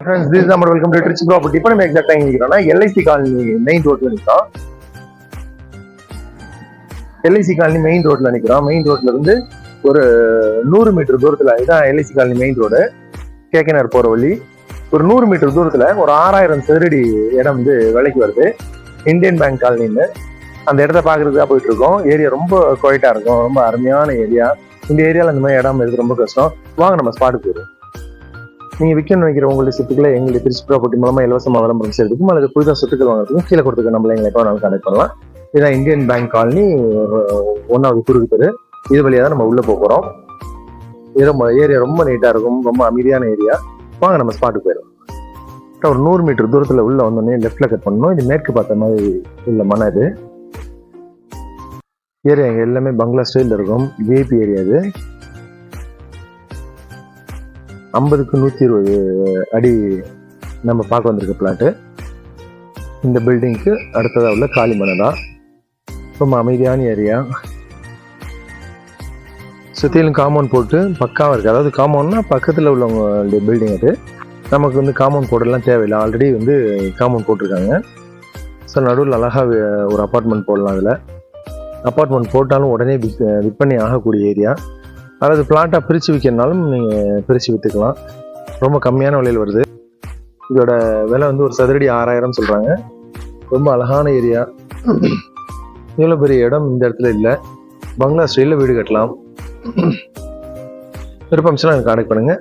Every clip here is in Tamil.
ஃப்ரெண்ட்ஸ் திஸ் நம்ம வெல்கம் டு ட்ரிச் ப்ராப்பர்ட்டி இப்போ நம்ம எக்ஸாக்டாக நிற்கிறோம்னா எல்ஐசி காலனி மெயின் ரோட்ல நிற்கிறோம் எல்ஐசி காலனி மெயின் ரோட்ல நிற்கிறோம் மெயின் ரோட்ல இருந்து ஒரு நூறு மீட்டர் தூரத்துல இதுதான் LIC colony main road KKR போற வழி. ஒரு நூறு மீட்டர் தூரத்துல ஒரு ஆறாயிரம் சதுரடி இடம் வந்து விலைக்கு வருது. இந்தியன் பேங்க் காலனின்னு அந்த இடத்த பார்க்கறதுக்காக போயிட்டு இருக்கோம். ஏரியா ரொம்ப குவைட்டாக இருக்கும். ரொம்ப அருமையான ஏரியா இந்த ஏரியால இந்த மாதிரி இடம் இருக்குது ரொம்ப கஷ்டம். வாங்க நம்ம ஸ்பாட்டுக்கு போயிடும் நீங்க விற்கணும் நினைக்கிற உங்களுடைய சொத்துக்களை எங்களுடைய திருச்சி ப்ராப்பர்ட்டி மூலமா இலவசமாக விளம்பரம் செய்யறதுக்கும் அல்லது புதிதாக சொத்துக்கள் வாங்குறதுக்கும் கீழே கொடுத்துக்க நம்மள எங்களை எப்போ நாங்கள் கனெக்ட் பண்ணலாம். இதுதான் இந்தியன் பேங்க் காலனி ஒன்னாவது குறுக்கு தெரு. இது வழியாக தான் நம்ம உள்ள போகிறோம் போறோம். இது ரொம்ப ஏரியா ரொம்ப நீட்டா இருக்கும். ரொம்ப அமைதியான ஏரியா வாங்க நம்ம ஸ்பாட்டுக்கு போயிடும் ஒரு நூறு மீட்டர் தூரத்துல உள்ள வந்தோடனே லெஃப்ட்ல கட் பண்ணணும். இது மேற்கு பார்த்த மாதிரி உள்ள மன இது ஏரியா இங்க எல்லாமே பங்களா ஸ்டைல் இருக்கும். விஐபி ஏரியா இது. ஐம்பதுக்கு நூற்றி இருபது அடி நம்ம பார்க்க வந்திருக்க பிளாட்டு இந்த பில்டிங்க்கு அடுத்ததாக உள்ள காலிமனை தான். ரொம்ப அமைதியான ஏரியா சுற்றிலும் காம்பவுண்ட் போட்டு பக்காவாக இருக்குது அதாவது காம்பவுண்ட்னா பக்கத்தில் உள்ளவங்களுடைய பில்டிங் அது. நமக்கு வந்து காம்பவுண்ட் போடலாம் தேவையில்லை. ஆல்ரெடி வந்து காம்பவுண்ட் போட்டிருக்காங்க. ஸோ நடுவில் அழகாக ஒரு அப்பார்ட்மெண்ட் போடலாம் அதில். அப்பார்ட்மெண்ட் போட்டாலும் உடனே விற்பனை ஆகக்கூடிய ஏரியா அல்லது பிளாட்டாக பிரித்து விற்கிறனாலும் நீங்கள் பிரித்து விற்றுக்கலாம் ரொம்ப கம்மியான விலையில் வருது. இதோட விலை வந்து ஒரு சதுரடி ஆறாயிரம் சொல்கிறாங்க ரொம்ப அழகான ஏரியா இவ்வளோ பெரிய இடம் இந்த இடத்துல இல்லை. பங்களா ஸ்டைலில் வீடு கட்டலாம். விருப்பம் எனக்கு கான்டாக்ட் பண்ணுங்கள்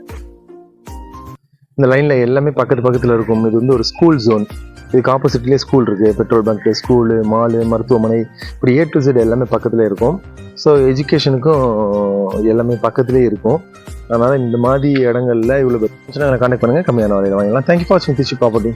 இந்த லைனில் எல்லாமே பக்கத்து பக்கத்தில் இருக்கும். இது வந்து ஒரு ஸ்கூல் ஜோன் இதுக்கு ஆப்போசிட்லேயே ஸ்கூல் இருக்குது பெட்ரோல் பங்க் ஸ்கூலு மாலு மருத்துவமனை இப்படி ஏ டு ஜெட் எல்லாமே பக்கத்தில் இருக்கும். ஸோ எஜுகேஷனுக்கும் எல்லாமே பக்கத்துலேயே இருக்கும். அதனால் இந்த மாதிரி இடங்கள்ல இவ்வளோ பிரச்சனை கான்டாக்ட் பண்ணுங்கள் கம்மியான விலையில் வாங்கலாம் தேங்க்யூ ஃபார் வாட்சிங் திருச்சி ப்ராப்பர்ட்டி